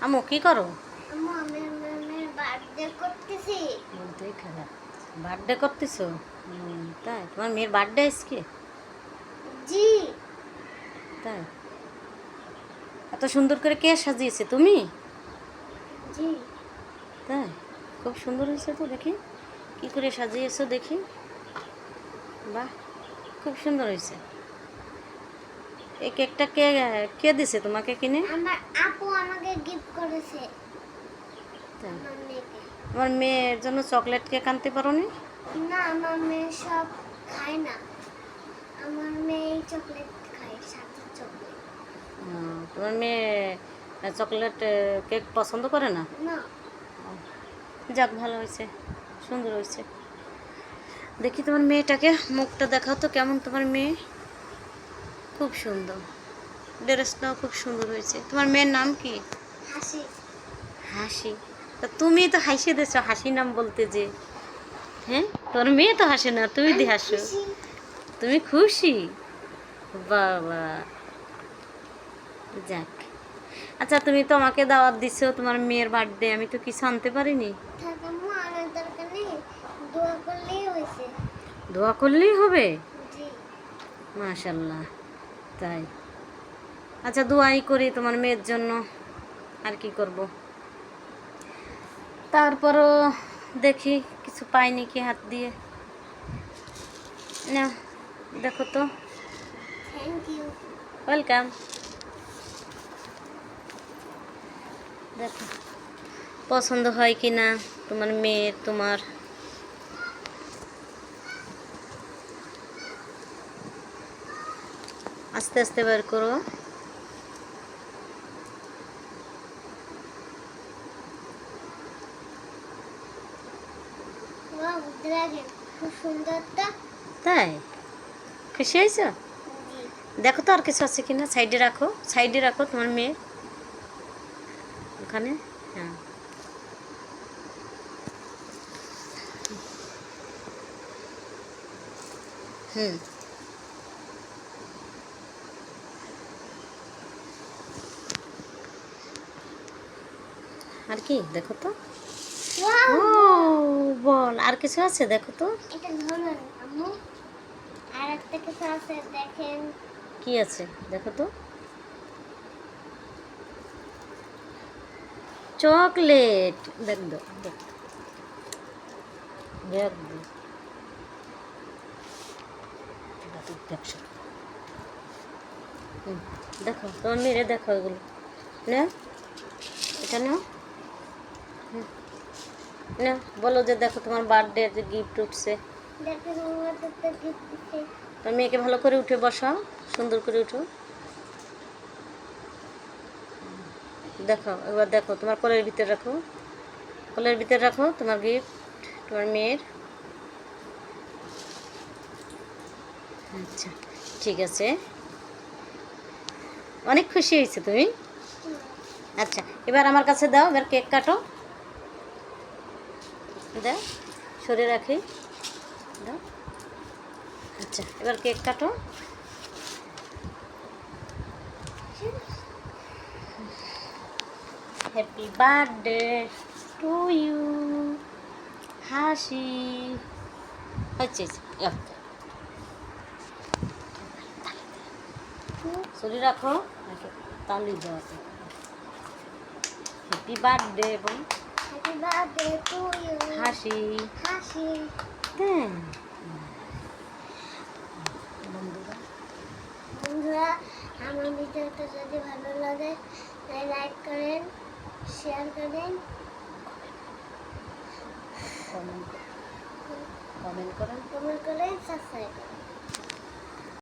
আমু কি করো? আমি বার্থডে করতেছি। খারাপ বার্থডে করতেছো? তাই? তোমার মেয়ের বার্থডে আজকে? জি। তাই? এত সুন্দর করে কে সাজিয়েছে? তুমি? জি। তাই? খুব সুন্দর হয়েছে তো দেখি। কি করে সাজিয়েছো দেখি। বাহ খুব সুন্দর হয়েছে। এই কেকটা কে কে দিছে তোমাকে কিনে? আমার আপু আমাকে গিফট করেছে। আমার মেয়ের জন্য চকলেট কেক আনতে পারো নি না আমার মেয়ে সব খায় না। আমার মেয়ে চকলেট খায় সাদা চকলেট। তোমার মেয়ে চকলেট কেক পছন্দ করে না? না। যাক ভালো হয়েছে সুন্দর হয়েছে। দেখি তোমার মেয়েটাকে মুখটা দেখাও তো কেমন তোমার মেয়ে। খুব সুন্দর। ড্রেসটাও খুব সুন্দর হয়েছে। তোমার মেয়ের নাম কি? হাসি। হাসি। তা তুমি তো হাসি দিছো হাসি নাম বলতে যে। হ্যাঁ? তোর মেয়ে তো হাসে না তুমি দি হাসো। তুমি খুশি? বাবা। যাক। আচ্ছা তুমি তো আমাকে দাওয়াত দিছো তোমার মেয়ের বার্থডে আমি তো কিছু আনতে পারিনি। দোয়া করলেই হবে? মাশাল্লাহ। তাই। আচ্ছা দোয়াই করি তোমার মেয়ের জন্য। আর কি করব? তারপরও দেখি কিছু পাইনি কি হাত দিয়ে। না দেখো তো। থ্যাংক ইউ ওয়েলকাম দেখো পছন্দ হয় কি না তোমার মেয়ের তোমার আস্তে আস্তে বের করো। তাই? খুশি হয়েছ? দেখো তো আর কিছু আছে কিনা সাইডে রাখো সাইডে রাখো তোমার মেয়ের। ওখানে? হ্যাঁ। হুম। আর কি দেখো তো। বল আর কিছু আছে দেখো তো। এটা আর কিছু আছে দেখেন। কি আছে দেখো তো। চকলেট দেখ দেখ তোমার মেরে দেখো এগুলো। না এটা নাও। না বলো যে দেখো তোমার বার্থডে যে গিফট উঠছে। তোর মেয়েকে ভালো করে উঠে বসাও সুন্দর করে উঠো। দেখো এবার দেখো তোমার কোলের ভিতরে রাখো। কোলের ভিতরে রাখো তোমার গিফট তোমার মেয়ের। আচ্ছা ঠিক আছে। অনেক খুশি হয়েছে তুমি? আচ্ছা এবার আমার কাছে দাও এবার কেক কাটো। দাও সরে রাখি। দাও আচ্ছা এবার কেক কাটো। হ্যাপি বার্থডে টু ইউ হাসি। হচ্ছে। শরীর রাখো, তালি দেওয়া হ্যাপি বার্থডে বল হাসি। হাসি হ্যাঁ বন্ধুরা বন্ধুরা আমার ভিডিওটা যদি ভালো লাগে লাইক করেন শেয়ার করেন কমেন্ট কমেন্ট করেন। কমেন্ট করেন সাবস্ক্রাইব করেন।